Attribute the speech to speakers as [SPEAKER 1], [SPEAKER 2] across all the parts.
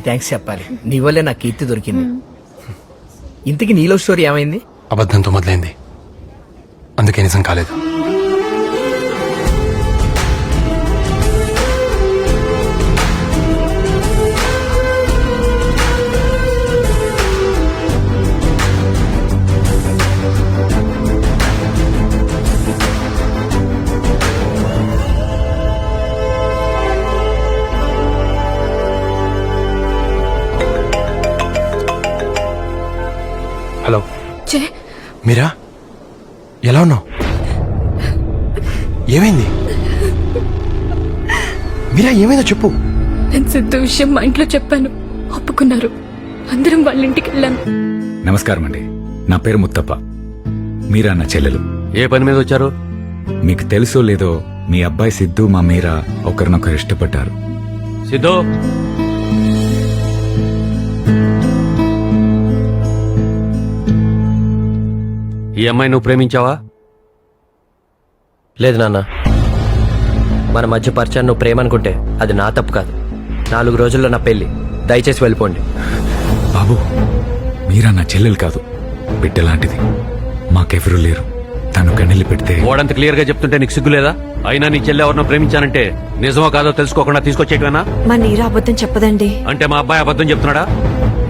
[SPEAKER 1] Thanks చెప్పాలి. నీ వల్లే నాకు కీర్తి దొరికింది. ఇంతకి నీలో స్టోరీ ఏమైంది?
[SPEAKER 2] అబద్ధంతో మొదలైంది. అందుకే నిజం కాలేదు. మీరా? ఎలా ఉన్నావు? ఏమైంది? మీరా ఏమైందో చెప్పు.
[SPEAKER 3] నేను సిద్ధు విషయం మా ఇంట్లో చెప్పాను. ఒప్పుకున్నారు. అందరం వాళ్ళ ఇంటికి వెళ్ళాను
[SPEAKER 4] నమస్కారం అండి. నా పేరు ముత్తప్ప. మీరా నా చెల్లెలు.
[SPEAKER 5] ఏ పని మీద వచ్చారు?
[SPEAKER 4] మీకు తెలుసో లేదో మీ అబ్బాయి సిద్ధు మా మీరా ఒకరినొకరు ఇష్టపడ్డారు.
[SPEAKER 5] సిద్ధు? ఈ అమ్మాయి నువ్వు ప్రేమించావా?
[SPEAKER 6] లేదు నాన్న. మన మధ్య పరిచయం నువ్వు ప్రేమ అనుకుంటే అది నా తప్పు కాదు. నాలుగు రోజుల్లో నా పెళ్ళి దయచేసి వెళ్ళిపోండి.
[SPEAKER 4] బాబు మీరా నా చెల్లెలు కాదు. బిడ్డలాంటిది. మాకెవరూ లేరు. తను కన్నెల్లి పెడితే
[SPEAKER 5] ఓడంత క్లియర్గా చెప్తుంటే నీకు సిగ్గులేదా అయినా నీ చెల్లె ఎవరినో ప్రేమించానంటే నిజమో కాదో తెలుసుకోకుండా తీసుకొచ్చేయటమేనా
[SPEAKER 7] మా నీరా అబద్ధం చెప్పదండి.
[SPEAKER 5] అంటే మా అబ్బాయి అబద్ధం చెప్తున్నాడా?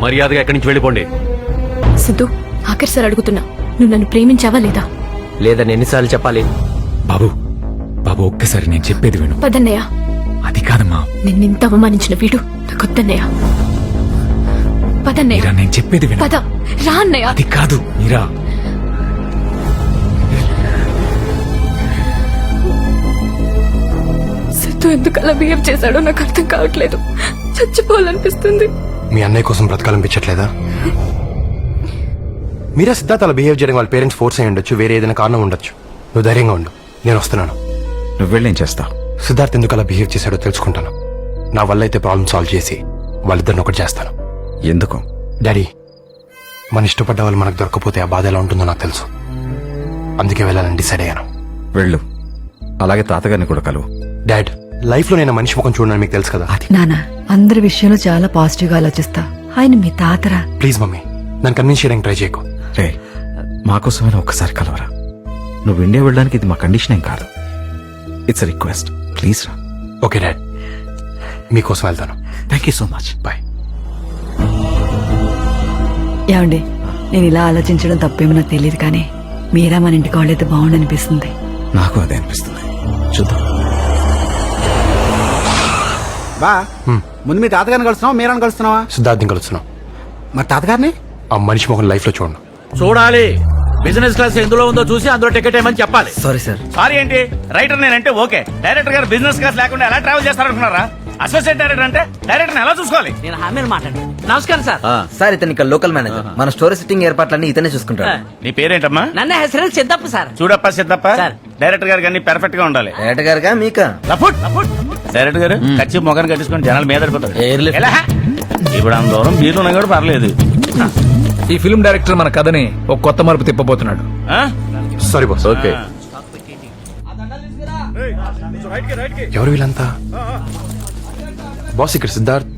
[SPEAKER 5] మర్యాదగా ఎక్కడి నుంచి వెళ్ళిపోండి.
[SPEAKER 3] సిద్ధు ఆఖరి సార్ అడుగుతున్నా. నువ్వు నన్ను ప్రేమించావా లేదా?
[SPEAKER 6] లేదని ఎన్నిసార్లు చెప్పాలి?
[SPEAKER 4] బాబు బాబు ఒక్కసారి నేను చెప్పేది విను.
[SPEAKER 3] పదన్నయ్య
[SPEAKER 4] అది కాదమ్మా.
[SPEAKER 3] నిన్నింత అవమానించిన వీడు నాకొద్దన్నయ్య పదన్నయ్య
[SPEAKER 4] మీరా నేను చెప్పేది విను.
[SPEAKER 3] పద రా అన్నయ్య.
[SPEAKER 4] అది కాదు మీరా.
[SPEAKER 3] సిద్ధు ఎందుకు అలా బిహేవ్ చేశాడో నాకు అర్థం కావట్లేదు. చచ్చిపోవాలనిపిస్తుంది.
[SPEAKER 2] మీ అన్నయ్య కోసం బ్రతకాలనిపించట్లేదా? మీరా సిద్ధార్థ అలా బిహేవ్ చేయడం వాళ్ళ పేరెంట్స్ ఫోర్స్ అయ్యి ఉండొచ్చు వేరే ఏదైనా కారణం ఉండొచ్చు. నువ్వు ధైర్యంగా ఉండు. నేను వస్తున్నాను.
[SPEAKER 4] నువ్వు వెళ్ళేం చేస్తావు
[SPEAKER 2] సిద్ధార్థ్ ఎందుకు అలా బిహేవ్ చేశాడో తెలుసుకుంటాను. నా వల్ల అయితే ప్రాబ్లం సాల్వ్ చేసి వాళ్ళిద్దరిని ఒకటి చేస్తాను.
[SPEAKER 4] ఎందుకు?
[SPEAKER 2] డాడీ మన ఇష్టపడ్డ వాళ్ళు మనకు దొరకపోతే ఆ బాధ ఎలా ఉంటుందో నాకు తెలుసు. అందుకే వెళ్ళాలని డిసైడ్ అయ్యాను.
[SPEAKER 4] వెళ్ళు. అలాగే తాతగారిని కూడా కలువు.
[SPEAKER 2] డాడ్ లైఫ్లో నేను మనిషి ముఖం చూడడానికి మీకు తెలుసు కదా?
[SPEAKER 7] నానా అందరి విషయంలో చాలా పాజిటివ్గా ఆలోచిస్తా. ఆయన మీ తాతరా?
[SPEAKER 2] ప్లీజ్ మమ్మీ నన్ను కన్విన్స్ చేయడానికి ట్రై చేయకు.
[SPEAKER 8] రే మాకోసమైనా ఒక్కసారి కలవరా. నువ్వు ఇండియా వెళ్ళడానికి ఇది మా కండిషన్ ఏం కాదు. ఇట్స్ రిక్వెస్ట్ ప్లీజ్ రా.
[SPEAKER 2] Okay dad. మీకోసం వెళ్తాను.
[SPEAKER 8] Thank you so much
[SPEAKER 2] bye
[SPEAKER 7] ఏమండి నేను ఇలా ఆలోచించడం తప్పేమో నాకు తెలియదు కానీ మీరా మన ఇంటికి వాళ్ళైతే బాగుండనిపిస్తుంది.
[SPEAKER 8] నాకు అదే అనిపిస్తుంది. చూద్దాం.
[SPEAKER 9] బా ముందు మీ తాతగారిని కలుస్తున్నావా మీరని కలుస్తున్నావా?
[SPEAKER 2] సిద్ధార్థం కలుస్తున్నాం.
[SPEAKER 9] మరి తాతగారిని?
[SPEAKER 2] ఆ మనిషి ముఖం లైఫ్లో చూడండి.
[SPEAKER 10] చూడాలి. బిజినెస్ క్లాస్ ఎందులో ఉందో చూసి అందులో టికెట్ ఏమని చెప్పాలి.
[SPEAKER 6] Sorry sir.
[SPEAKER 10] సారీ ఏంటి? రైటర్ నేనంటే ఓకే. డైరెక్టర్ గారు బిజినెస్ క్లాస్ లేకుండా ఎలా ట్రావెల్ చేస్తారనుకున్నారా? అసోసియేట్ డైరెక్టర్ అంటే డైరెక్టర్ ఎలా చూసుకోవాలి?
[SPEAKER 11] నేను హామీని మాట్లాడాను. నమస్కారం సార్.
[SPEAKER 6] సార్ ఇతను ఇక్కడ లోకల్ మేనేజర్. మన స్టోరీ సిట్టింగ్ ఏర్పాట్లన్నీ ఇతనే చూసుకుంటాడు.
[SPEAKER 10] నీ పేరేంటమ్మా?
[SPEAKER 11] నన్ను హెసరే సిద్ధప్ప సార్.
[SPEAKER 10] చూడప్ప సిద్ధప్ప డైరెక్టర్ గారు కానీ పర్ఫెక్ట్గా ఉండాలి.
[SPEAKER 6] డైరెక్టర్ గారుగా మీక?
[SPEAKER 10] లఫుట్ లఫుట్. డైరెక్టర్ గారు కచ్చి మొఖాన్ని కట్టించుకొని జనాలు మీద పడతారు ఇప్పుడు అంత దూరం మీరు కూడా పర్లేదు.
[SPEAKER 1] ఈ ఫిల్మ్ డైరెక్టర్ మన కథని ఒక కొత్త మలుపు తిప్పబోతున్నాడు.
[SPEAKER 10] ఆ?
[SPEAKER 2] Sorry boss okay. ఎవరు వీళ్ళంతా? బాస్ ఇక్కడ సిద్ధార్థ్.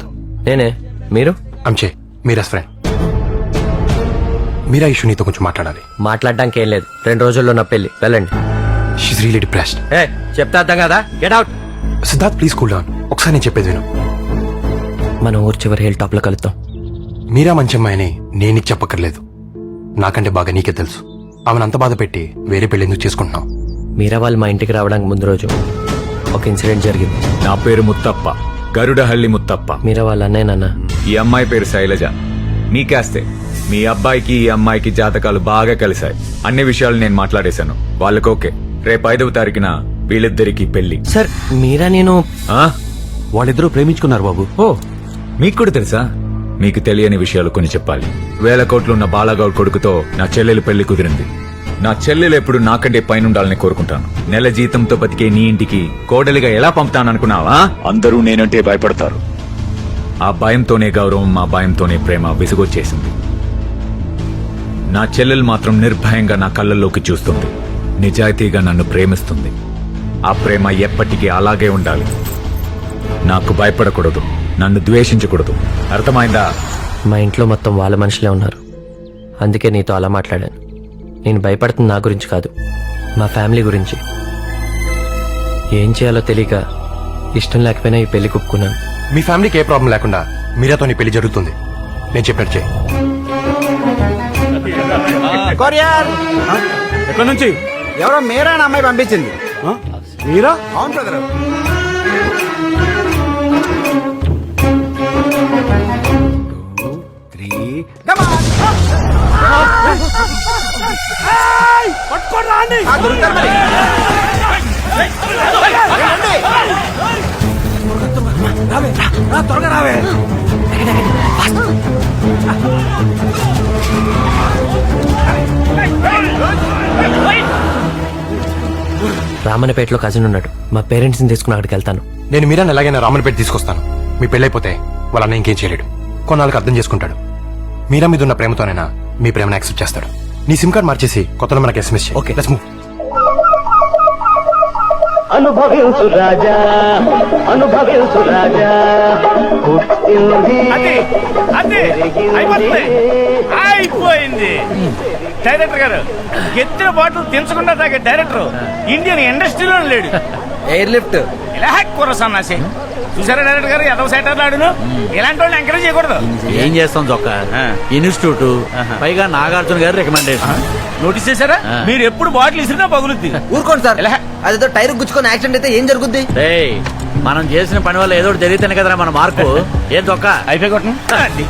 [SPEAKER 6] నేనే. మీరు?
[SPEAKER 2] అంచే మీరా ఫ్రెండ్ మీరా ఇష్యూ నీతో కొంచెం మాట్లాడాలి.
[SPEAKER 6] మాట్లాడడానికి ఏం లేదు. రెండు రోజుల్లో నా పెళ్ళి. వెళ్ళండి.
[SPEAKER 2] షీస్ రియలీ డిప్రెస్డ్
[SPEAKER 6] ఏ చెప్తా అర్థం కదా? Get out
[SPEAKER 2] Siddharth please cool down ఒకసారి నేను చెప్పేది విను.
[SPEAKER 6] మన ఊరు చివరి హిల్ టాప్లో కలుద్దాం.
[SPEAKER 2] మీరా మంచి అమ్మాయిని నేను చెప్పక్కర్లేదు. నాకంటే బాగా నీకే తెలుసు. ఆమెను అంత బాధ పెట్టి వేరే పెళ్ళి ఎందుకు చేసుకుంటున్నావు?
[SPEAKER 6] మీరా వాళ్ళు మా ఇంటికి రావడానికి ముందు రోజు ఒక ఇన్సిడెంట్ జరిగింది.
[SPEAKER 4] నా పేరు ముత్తప్ప. గరుడహల్లి ముత్తప్ప.
[SPEAKER 6] మీరా వాళ్ళ అన్నయ్య నాన్న.
[SPEAKER 4] ఈ అమ్మాయి పేరు శైలజ. మీకేస్తే మీ అబ్బాయికి ఈ అమ్మాయికి జాతకాలు బాగా కలిశాయి. అన్ని విషయాలు నేను మాట్లాడేశాను. వాళ్ళకి ఓకే. రేపు ఐదవ తారీఖున వీళ్ళిద్దరికి పెళ్ళి
[SPEAKER 6] సార్ మీరా నేను
[SPEAKER 4] ఆ?
[SPEAKER 5] వాళ్ళిద్దరూ ప్రేమించుకున్నారు బాబు.
[SPEAKER 4] ఓ మీకు కూడా తెలుసా? మీకు తెలియని విషయాలు కొన్ని చెప్పాలి. వేల కోట్లున్న బాలాగౌడ్ కొడుకుతో నా చెల్లెలు పెళ్ళి కుదిరింది. నా చెల్లెలు ఎప్పుడు నాకంటే పైనుండాలని కోరుకుంటాను. నెల జీతంతో బతికే నీ ఇంటికి కోడలిగా ఎలా పంపుతాననుకున్నావా? అందరూ నేనంటే భయపడతారు. ఆ భయంతోనే గౌరవం మా భయంతోనే ప్రేమ విసుగొచ్చేసింది. నా చెల్లెలు మాత్రం నిర్భయంగా నా కళ్ళల్లోకి చూస్తుంది. నిజాయితీగా నన్ను ప్రేమిస్తుంది. ఆ ప్రేమ ఎప్పటికీ అలాగే ఉండాలి. నాకు భయపడకూడదు. నన్ను ద్వేషించకూడదు. అర్థమైందా?
[SPEAKER 6] మా ఇంట్లో మొత్తం వాళ్ళ మనుషులే ఉన్నారు. అందుకే నీతో అలా మాట్లాడాను. నేను భయపడుతుంది నా గురించి కాదు. మా ఫ్యామిలీ గురించి. ఏం చేయాలో తెలియక ఇష్టం లేకపోయినా ఈ పెళ్ళి కుప్పుకున్నాను
[SPEAKER 2] మీ ఫ్యామిలీకి ఏ ప్రాబ్లం లేకుండా మీరాతో నీ పెళ్ళి జరుగుతుంది. నేను చెప్పినట్టు చేయి.
[SPEAKER 9] కొరియర్!
[SPEAKER 10] ఎక్కడి నుంచి?
[SPEAKER 9] ఎవరో మీరా అమ్మాయి పంపించింది.
[SPEAKER 10] మీరా?
[SPEAKER 9] అవును బ్రదర్. దొరుకుతారు మరి త్వరగా రావే
[SPEAKER 6] రామన్నపేటలో కజిన్ ఉన్నాడు. మా పేరెంట్స్ని తీసుకుని అక్కడికి వెళ్తాను.
[SPEAKER 2] నేను మీరాన్ని ఎలాగైనా రామన్పేట తీసుకొస్తాను. మీ పెళ్ళైపోతే వాళ్ళ అన్న ఇంకేం చేయలేడు. కొన్నాళ్ళకి అర్థం చేసుకుంటాడు. మీరా మీద ఉన్న ప్రేమతోనైనా మీ ప్రేమను యాక్సెప్ట్ చేస్తాడు. నీ సిమ్ కార్డ్ మార్చేసి కొత్త నెంబర్కి ఎస్ఎంఎస్ ఓకే. లెట్స్ మూవ్
[SPEAKER 11] అనుభవించు రాజా. అనుభవించు రాజా.
[SPEAKER 10] అయిపోయింది. డైరెక్టర్ గారు ఎత్తిన బాటిల్ తెంచకుండా తాగే డైరెక్టర్ ఇండియన్ ఇండస్ట్రీలో లేడు.
[SPEAKER 6] Airlift.
[SPEAKER 10] ఇలా కుర్ర సన్నాసి? చూసారా డైరెక్టర్ గారు? ఎదవ సైటర్ లాడును ఇలాంటి వాళ్ళని ఎంకరేజ్ చేయకూడదు.
[SPEAKER 5] ఏం చేస్తాం చొక్క ఇన్స్టిట్యూట్ పైగా నాగార్జున గారి రికమెండేషన్
[SPEAKER 10] నోటీస్ చేశారా? మీరు ఎప్పుడు బాటిల్ ఇసిరినా పగులుద్ది.
[SPEAKER 6] ఊరుకోండి సార్? అదేదో టైర్ గుచ్చుకొని యాక్సిడెంట్ అయితే ఏం జరుగుద్ది?
[SPEAKER 5] రేయ్ మనం చేసిన పని వల్ల ఏదో ఒకటి జరిగితేనే కదరా మన మార్కు. ఏం చొక్క
[SPEAKER 10] అయిపోయి.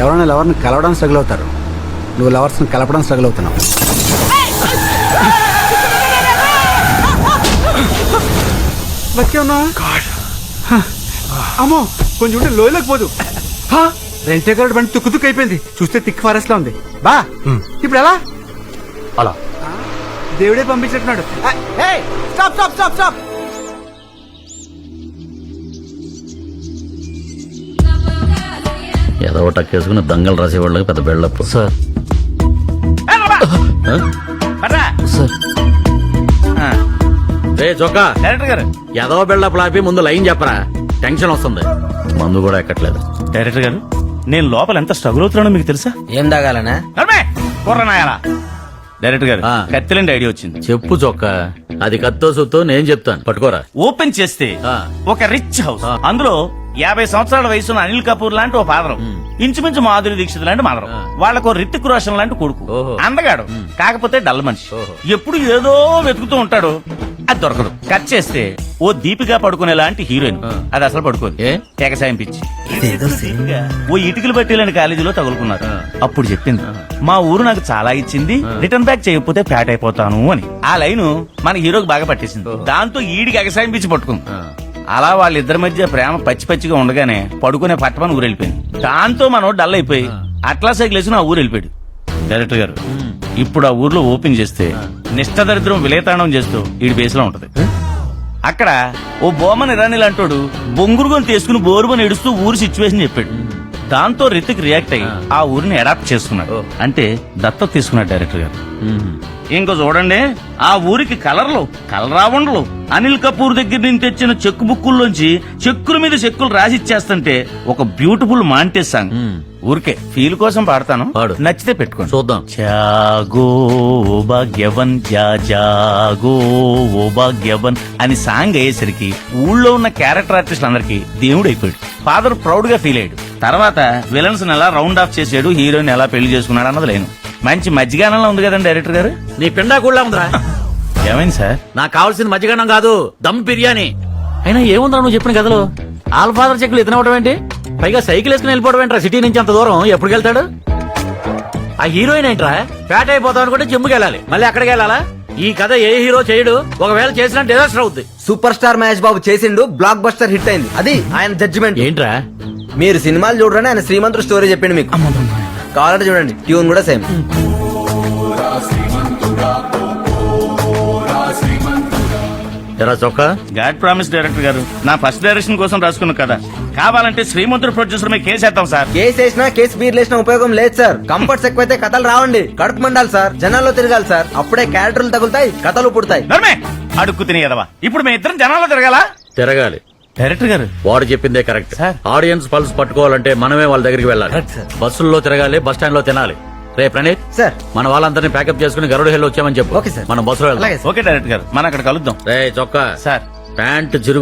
[SPEAKER 9] ఎవరైనా లవర్ని కలవడం స్ట్రగుల్ అవుతారు. నువ్వు లవర్స్ కలపడం స్ట్రగుల్ అవుతున్నావు. బతికే ఉన్నావా. అమ్మో కొంచెం ఉంటే లోయలోకి పోదు. రెంటే గారు బండి తుక్కు తుక్కు అయిపోయింది. చూస్తే తిక్ ఫారెస్ట్ లా ఉంది. బా. ఇప్పుడు ఎలా?
[SPEAKER 2] అలా.
[SPEAKER 9] దేవుడే పంపించినట్టున్నాడు. Stop stop stop stop.
[SPEAKER 5] ఏదో టక్కేసుకుని దంగలు రాసేవాళ్ళకి పెద్ద బెళ్ళప్పు.
[SPEAKER 6] సార్.
[SPEAKER 5] రే చొక్క
[SPEAKER 10] డైరెక్టర్ గారు.
[SPEAKER 5] ఏదో బెళ్ళప్పు ఆపి ముందు లైన్ చెప్పరా. టెన్షన్ వస్తుంది. మందు కూడా ఎక్కట్లేదు.
[SPEAKER 10] డైరెక్టర్ గారు నేను లోపల ఎంత స్ట్రగుల్ అవుతున్నానో మీకు తెలుసా?
[SPEAKER 6] ఏం తాగాలనా?
[SPEAKER 10] డైరెక్టర్ గారు
[SPEAKER 5] ఆ.
[SPEAKER 10] కత్తిలండి ఐడియా వచ్చింది.
[SPEAKER 5] చెప్పు చొక్క అది కత్తో సుత్తో నేను చెప్తాను. పట్టుకోరా.
[SPEAKER 10] ఓపెన్ చేస్తే. ఒక రిచ్ హౌస్ అందులో యాభై సంవత్సరాల వయసున్న అనిల్ కపూర్ లాంటి ఓ ఫాదరం ఇంచుమించు మాధురి దీక్షిత్ లాంటి మదరం వాళ్ళకు రితిక్ రోషన్ లాంటి కొడుకు. అందగాడు. కాకపోతే డల్ మనిషి. ఎప్పుడు ఏదో వెతుకుతూ ఉంటాడు అది దొరకదు. కట్ చేస్తే ఓ దీపిగా పడుకునే లాంటి హీరోయిన్. అది అసలు పడుకోదు.
[SPEAKER 5] ఏ?
[SPEAKER 10] ఎగసాయం పిచ్చి. ఓ ఇటుకలు పట్టేలని కాలేజీలో తగులుకున్నారు. అప్పుడు చెప్పింది మా ఊరు నాకు చాలా ఇచ్చింది రిటర్న్ బ్యాక్ చేయకపోతే ఫ్యాట్ అయిపోతాను అని. ఆ లైను మన హీరోకి బాగా పట్టేసింది. దాంతో ఈడికి ఎగసాయం పిచ్చి పట్టుకుంది. అలా వాళ్ళిద్దరి మధ్య ప్రేమ పచ్చి పచ్చిగా ఉండగానే పడుకునే పట్టమని ఊరు వెళ్ళిపోయింది దాంతో మనం డల్ అయిపోయి అట్లా సైకిల్ వేసి ఆ ఊరు వెళ్ళిపోయాడు డైరెక్టర్ గారు ఇప్పుడు ఆ ఊర్లో ఓపెన్ చేస్తే నిష్టదరిద్రం విలేతాళం చేస్తూ ఈడి బేస్లో ఉంటది. అక్కడ ఓ బోమన్ ఇరానీ లాంటోడు బొంగురుగొని తీసుకుని బోరుమని ఏడుస్తూ ఊరి సిచ్యువేషన్ చెప్పాడు. దాంతో రితిక్ రియాక్ట్ అయ్యి ఆ. ఊరిని అడాప్ట్ చేసుకున్నాడు. అంటే దత్తత తీసుకున్నాడు డైరెక్టర్ గారు. ఇంకో చూడండి ఆ ఊరికి కలర్లు కలరావండలు అనిల్ కపూర్ దగ్గర నుంచి తెచ్చిన చెక్కు బుక్కుల్లోంచి చెక్కుల మీద చెక్కులు రాసి ఇచ్చేస్తుంటే ఒక బ్యూటిఫుల్ మాంటేజ్ సాంగ్ ఊరికే ఫీల్ కోసం పాడతాను.
[SPEAKER 5] పాడు.
[SPEAKER 10] నచ్చితే పెట్టుకోండి.
[SPEAKER 5] చూద్దాం.
[SPEAKER 10] జాగో ఓ భాగ్యవన్ జా జాగో ఓ భాగ్యవన్ అని సాంగ్ అయ్యేసరికి ఊళ్ళో ఉన్న క్యారెక్టర్ ఆర్టిస్ట్ అందరికి దేవుడు అయిపోయాడు ఫాదర్ ప్రౌడ్గా ఫీల్ అయ్యాడు. తర్వాత విలన్స్ ఎలా రౌండ్ ఆఫ్ చేసాడు హీరోయిన్ ఎలా పెళ్ళి చేసుకున్నాడు అన్నది లేను. మంచి మధ్యగానంలో ఉంది కదండి డైరెక్టర్ గారు?
[SPEAKER 5] నీ పిండా కూడా ఉందిరా.
[SPEAKER 10] ఏమైంది సార్?
[SPEAKER 5] నాకు కావాల్సింది మజ్జిగన్నం కాదు దమ్ బిర్యానీ. అయినా ఏముందా నువ్వు చెప్పిన కథలో? ఆల్ఫాదర్ చెక్కులు ఇతనవటం ఏంటి? పైగా సైకిల్ వేసుకుని వెళ్ళిపోవడం ఏంట్రా సిటీ నుంచి అంత దూరం? ఎప్పుడు వెళ్తాడు? ఆ హీరోయిన్ ఏంట్రా? ఫ్యాట్ అయిపోతాం అనుకుంటే జిమ్కి వెళ్ళాలి. మళ్ళీ అక్కడికి వెళ్ళాలా? ఈ కథ ఏ హీరో చేయడు ఒకవేళ చేసిన డిజాస్టర్ అవుద్ది.
[SPEAKER 6] సూపర్ స్టార్ మహేష్ బాబు చేసిండు బ్లాక్ బస్టర్ హిట్ అయింది. అది ఆయన జడ్జిమెంట్
[SPEAKER 5] ఏంట్రా?
[SPEAKER 6] మీరు సినిమాలు చూడరని ఆయన శ్రీమంతుడు స్టోరీ చెప్పిండు మీకు. కావాలంటే చూడండి ట్యూన్ కూడా సేమ్.
[SPEAKER 5] ఎరా చొక్క
[SPEAKER 10] గాడ్ ప్రామిస్ డైరెక్టర్ గారు నా ఫస్ట్ డైరెక్షన్ కోసం రాసుకున్న కదా కావాలంటే శ్రీమంతుడు ప్రొడ్యూసర్ మీద కేసేద్దాం సార్.
[SPEAKER 6] కేసు వేసినా కేసు బీర్లు వేసినా ఉపయోగం లేదు సార్. కంఫర్ట్స్ ఎక్కువైతే కథలు రావండి. కడుపు మండాలి సార్. జనాల్లో తిరగాలి సార్. అప్పుడే క్యారెక్టర్లు తగులుతాయి కథలు పుడతాయి.
[SPEAKER 10] నర్మే! అడుక్కు తినేదవా ఇప్పుడు మీ ఇద్దరం జనాల్లో తిరగాల?
[SPEAKER 5] తిరగాలి.
[SPEAKER 10] డైరెక్టర్ గారు.
[SPEAKER 5] వాడు చెప్పిందే కరెక్ట్.
[SPEAKER 10] సార్.
[SPEAKER 5] ఆడియన్స్ పల్స్ పట్టుకోవాలంటే మనమే వాళ్ళ దగ్గరికి వెళ్ళాలి. బస్సుల్లో తిరగాలి బస్ స్టాండ్లో తినాలి. రే ప్రణీత్.
[SPEAKER 1] సార్.
[SPEAKER 5] మన వాళ్ళందరినీ ప్యాకప్ చేసుకుని గరుడు హెల్ వచ్చామని చెప్పు.
[SPEAKER 1] Okay sir.
[SPEAKER 5] మనం బస్సులో వెళ్దాం.
[SPEAKER 1] అలాగే
[SPEAKER 10] ఓకే డైరెక్టర్ గారు. మనం అక్కడ కలుద్దాం.
[SPEAKER 5] రే చొక్కా.
[SPEAKER 10] సార్.
[SPEAKER 5] ప్యాంట్ చిరుగు